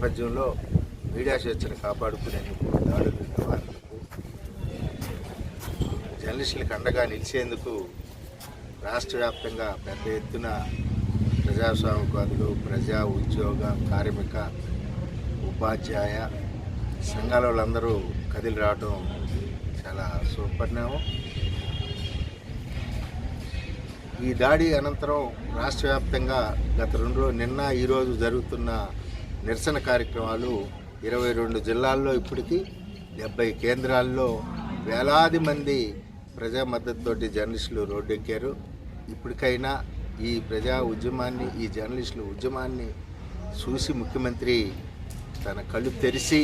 నేపథ్యంలో మీడియా స్వేచ్ఛను కాపాడుకునేందుకు దాడులు నివారణకు జర్నలిస్టులకు అండగా నిలిచేందుకు రాష్ట్ర వ్యాప్తంగా పెద్ద ఎత్తున ప్రజాస్వామికవాదులు ప్రజా ఉద్యోగ కార్మిక ఉపాధ్యాయ సంఘాల వాళ్ళందరూ కదిలి రావడం చాలా సుపరిణామం ఈ దాడి అనంతరం రాష్ట్ర వ్యాప్తంగా గత రెండు నిన్న ఈరోజు జరుగుతున్న నిరసన కార్యక్రమాలు ఇరవై రెండు జిల్లాల్లో ఇప్పటికీ డెబ్బై కేంద్రాల్లో వేలాది మంది ప్రజా మద్దతుతోటి జర్నలిస్టులు రోడ్డెక్కారు. ఇప్పటికైనా ఈ ప్రజా ఉద్యమాన్ని ఈ జర్నలిస్టుల ఉద్యమాన్ని చూసి ముఖ్యమంత్రి తన కళ్ళు తెరిచి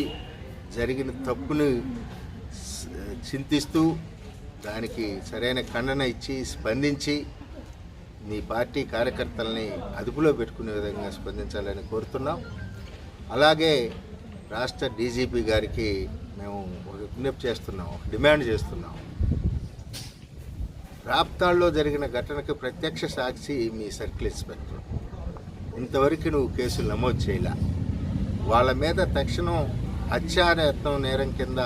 జరిగిన తప్పును చింతిస్తూ దానికి సరైన ఖండన ఇచ్చి స్పందించి మీ పార్టీ కార్యకర్తల్ని అదుపులో పెట్టుకునే విధంగా స్పందించాలని కోరుతున్నాం. అలాగే రాష్ట్ర డీజీపీ గారికి మేము విజ్ఞప్తి చేస్తున్నాం డిమాండ్ చేస్తున్నాం రాప్తాల్లో జరిగిన ఘటనకు ప్రత్యక్ష సాక్షి మీ సర్కిల్ ఇన్స్పెక్టర్. ఇంతవరకు నువ్వు కేసులు నమోదు చేయలే. వాళ్ళ మీద తక్షణం హత్యాయత్నం నేరం కింద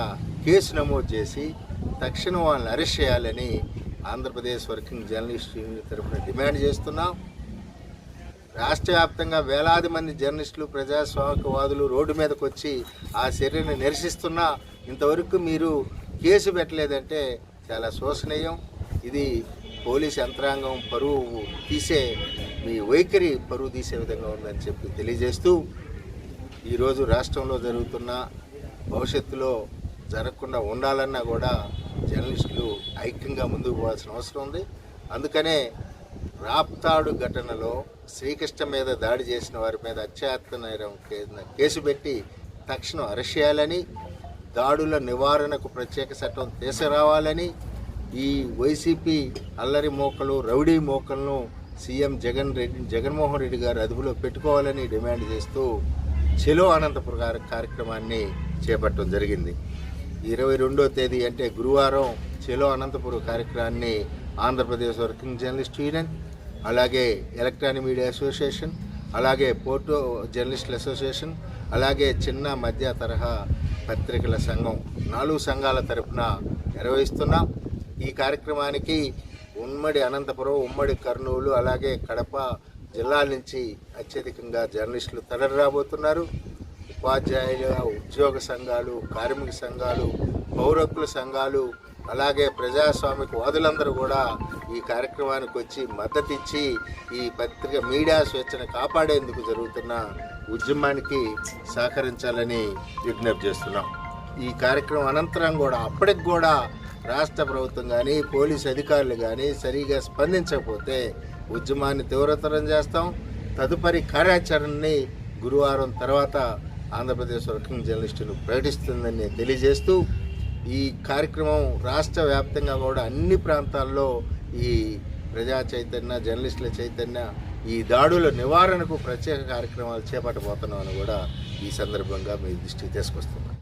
కేసు నమోదు చేసి తక్షణం వాళ్ళని అరెస్ట్ చేయాలని ఆంధ్రప్రదేశ్ వర్కింగ్ జర్నలిస్ట్ యూనియన్ తరఫున డిమాండ్ చేస్తున్నాం. రాష్ట్ర వ్యాప్తంగా వేలాది మంది జర్నలిస్టులు ప్రజాస్వామికవాదులు రోడ్డు మీదకి వచ్చి ఆ చర్యను నిరసిస్తున్నా ఇంతవరకు మీరు కేసు పెట్టలేదంటే చాలా శోషనీయం ఇది పోలీస్ యంత్రాంగం పరువు తీసే మీ వైఖరి పరువు తీసే విధంగా ఉందని చెప్పి తెలియజేస్తూ ఈరోజు రాష్ట్రంలో జరుగుతున్న భవిష్యత్తులో జరగకుండా ఉండాలన్నా కూడా జర్నలిస్టులు ఐక్యంగా ముందుకు పోవాల్సిన అవసరం ఉంది. అందుకనే రాప్తాడు ఘటనలో శ్రీకృష్ణ మీద దాడి చేసిన వారి మీద అత్యాత్మ నేరం కేసు పెట్టి తక్షణం అరెస్ట్ చేయాలని దాడుల నివారణకు ప్రత్యేక చట్టం తీసుకురావాలని ఈ వైసీపీ అల్లరి మోకలు రౌడీ మోకలను సీఎం జగన్ రెడ్డి జగన్మోహన్ రెడ్డి గారు అదుపులో పెట్టుకోవాలని డిమాండ్ చేస్తూ చెలో అనంతపురం గారి కార్యక్రమాన్ని చేపట్టడం జరిగింది. ఇరవై రెండో తేదీ అంటే గురువారం చెలో అనంతపురం కార్యక్రమాన్ని ఆంధ్రప్రదేశ్ వర్కింగ్ జర్నలిస్ట్ యూనియన్ అలాగే ఎలక్ట్రానిక్ మీడియా అసోసియేషన్ అలాగే పోర్టో జర్నలిస్టుల అసోసియేషన్ అలాగే చిన్న మధ్య తరహా పత్రికల సంఘం. నాలుగు సంఘాల తరపున నిర్వహిస్తున్నాం. ఈ కార్యక్రమానికి ఉమ్మడి అనంతపురం ఉమ్మడి కర్నూలు అలాగే కడప జిల్లాల నుంచి అత్యధికంగా జర్నలిస్టులు తరలి రాబోతున్నారు. ఉపాధ్యాయుల ఉద్యోగ సంఘాలు కార్మిక సంఘాలు పౌరకుల సంఘాలు అలాగే ప్రజాస్వామిక వాదులందరూ కూడా ఈ కార్యక్రమానికి వచ్చి మద్దతు ఇచ్చి ఈ పత్రిక మీడియా స్వేచ్ఛను కాపాడేందుకు జరుగుతున్న ఉద్యమానికి సహకరించాలని విజ్ఞప్తి చేస్తున్నాం. ఈ కార్యక్రమం అనంతరం కూడా అప్పటికి కూడా రాష్ట్ర ప్రభుత్వం కానీ పోలీస్ అధికారులు కానీ సరిగా స్పందించకపోతే ఉద్యమాన్ని తీవ్రతరం చేస్తాం. తదుపరి కార్యాచరణని గురువారం తర్వాత ఆంధ్రప్రదేశ్ వర్కింగ్ జర్నలిస్టులు ప్రకటిస్తుందని తెలియజేస్తూ ఈ కార్యక్రమం రాష్ట్ర వ్యాప్తంగా కూడా అన్ని ప్రాంతాల్లో ఈ ప్రజా చైతన్య జర్నలిస్టుల చైతన్య ఈ దాడుల నివారణకు ప్రత్యేక కార్యక్రమాలు చేపట్టబోతున్నామని కూడా ఈ సందర్భంగా మీ దృష్టికి తీసుకొస్తున్నాం.